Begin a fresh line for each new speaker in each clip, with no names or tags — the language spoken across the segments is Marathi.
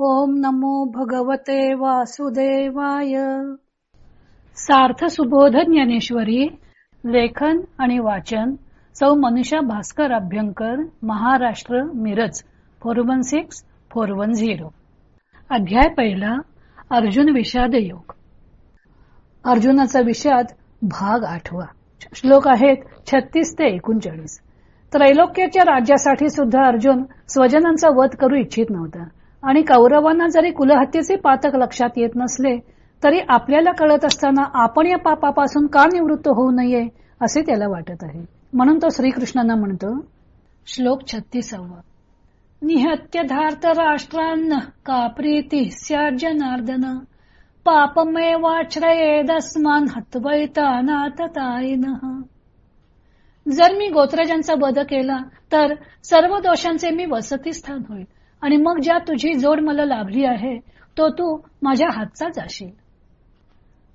ओम नमो भगवते वासुदेवाय. सार्थ सुबोध ज्ञानेश्वरी लेखन आणि वाचन सौ Manusha Bhaskar Abhyankar Maharashtra Miraj four one six four one zero. अध्याय पहिला अर्जुन विषाद योग अर्जुनाचा विषाद भाग आठवा. श्लोक आहेत छत्तीस ते एकोणचाळीस. त्रैलोक्याच्या राज्यासाठी सुद्धा अर्जुन स्वजनांचा वध करू इच्छित नव्हता. आणि कौरवांना जरी कुलहत्येचे पातक लक्षात येत नसले तरी आपल्याला कळत असताना आपण या पापापासून का निवृत्त होऊ नये असे त्याला वाटत आहे. म्हणून तो श्रीकृष्णांना म्हणतो श्लोक छत्तीसावा. निहत्यधार्थ राष्ट्रान्न का प्रीती जनार्दन पापमे वाश्रयेदस्मान हत्वैतानाततायिन जर मी गोत्रजांचा वध केला तर सर्व दोषांचे मी वसती स्थान होईल. आणि मग ज्या तुझी जोड मला लाभली आहे तो तू माझ्या हातचा जाशील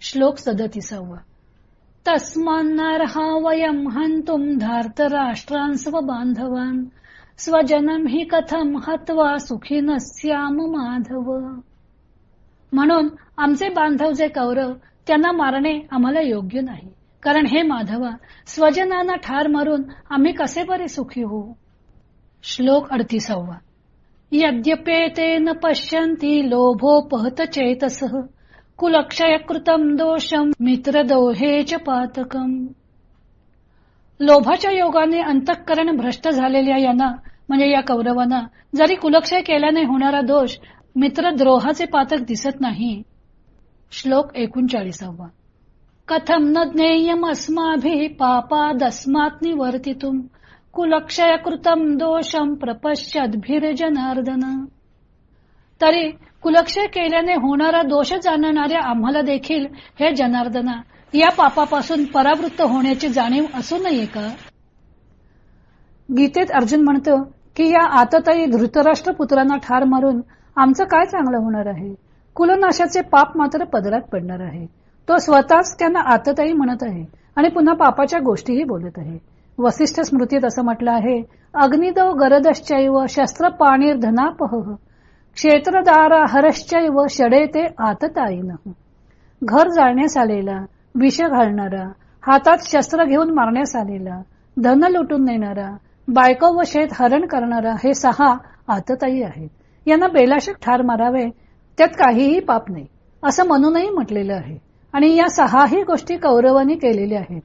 श्लोक सदतीसावा. तस्मान्नार्हा वयम हंतुम धार्त राष्ट्रांस्व बांधवान स्वजनम ही कथम हत्वा सुखी नस्याम माधव. म्हणून आमचे बांधव जे कौरव त्यांना मारणे आम्हाला योग्य नाही. कारण हे माधवा स्वजनांना ठार मारून आम्ही कसे बरे सुखी होऊ? श्लोक अडतीसावा. यद्यपेतेन पश्यन्ति लोभोपहत चेतसः। कुलक्षयकृतम दोषम मित्रदोहे च पातकम। लोभाच्या योगाने अंतःकरण भ्रष्ट झालेल्या यांना म्हणजे या कौरवांना जरी कुलक्षय केल्याने होणारा दोष मित्रद्रोहाचे पातक दिसत नाही. श्लोक एकोणचाळीसावा. कथम न ज्ञेयम अस्माभि पापादस्मात् निवर्तितुम। कुलक्षयकृतम दोषम जनार्दन तरी कुलक्षय केल्याने होणारा दोष जाणणाऱ्या आम्हाला देखील हे जनार्दना या पापापासून परावृत्त होण्याची जाणीव असू नये का? गीतेत अर्जुन म्हणतो की या आतताई धृतराष्ट्र पुत्रांना ठार मारून आमचं काय चांगलं होणार आहे? कुलनाशाचे पाप मात्र पदरात पडणार आहे. तो स्वतःच त्यांना आतताई म्हणत आहे आणि पुन्हा पापाच्या गोष्टीही बोलत आहे. वसिष्ठ स्मृतीत असं म्हटलं आहे अग्निदव गरदश्चैव शस्त्र पाणी धनापह क्षेत्रदारा हरश्चैव शडे ते आतताईन घर जाळण्यास आलेला विष घालणारा हातात शस्त्र घेऊन मारण्यास आलेला धन लुटून नेणारा बायको व शेत हरण करणारा हे सहा आतताई आहेत. यांना बेलाशक ठार मारावे त्यात काहीही पाप नाही असं म्हणूनही म्हटलेलं आहे. आणि या सहाही गोष्टी कौरवांनी केलेल्या आहेत.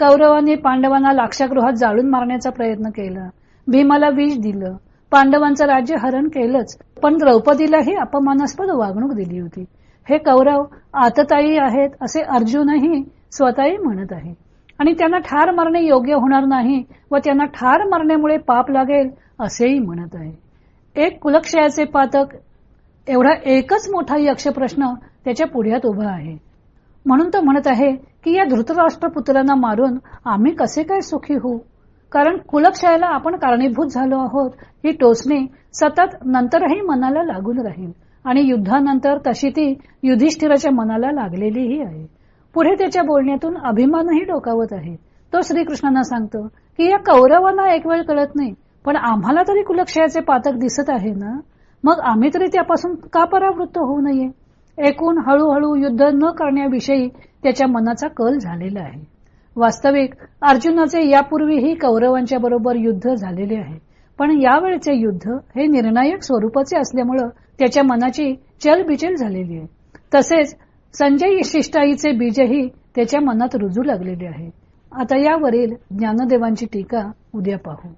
कौरवांनी पांडवांना लाक्षागृहात जाळून मारण्याचा प्रयत्न केला. भीमाला विष दिलं. पांडवांचं राज्य हरण केलंच पण द्रौपदीलाही अपमानास्पद वागणूक दिली होती. हे कौरव आतताई आहेत असे अर्जुनही स्वतःही म्हणत आहे. आणि त्यांना ठार मारणे योग्य होणार नाही व त्यांना ठार मारण्यामुळे पाप लागेल असेही म्हणत आहे. एक कुलक्षयाचे पातक एवढा एकच मोठा यक्ष प्रश्न त्याच्या पुढ्यात उभा आहे. म्हणून तो म्हणत आहे की या धृतराष्ट्र पुत्रांना मारून आम्ही कसे काय सुखी होऊ? कारण कुलक्षयाला आपण कारणीभूत झालो आहोत. ही टोचणी सतत नंतरही मनाला लागून राहील. आणि युद्धानंतर तशी ती युधिष्ठिराच्या मनाला लागलेलीही आहे. पुढे त्याच्या बोलण्यातून अभिमानही डोकावत आहे. तो श्रीकृष्णांना सांगतो की या कौरवांना एक वेळ कळत नाही पण आम्हाला तरी कुलक्षयाचे पातक दिसत आहे ना? मग आम्ही तरी त्यापासून का परावृत्त होऊ नये? एकूण हळूहळू युद्ध न करण्याविषयी त्याच्या मनाचा कल झालेला आहे. वास्तविक अर्जुनाचे यापूर्वीही कौरवांच्या बरोबर युद्ध झालेले आहे. पण यावेळचे युद्ध हे निर्णायक स्वरूपाचे असल्यामुळं त्याच्या मनाची चलबिचल झालेली आहे. तसेच संजय शिष्टाईचे बीजही त्याच्या मनात रुजू लागलेले आहे. आता यावरील ज्ञानदेवांची टीका उद्या पाहू.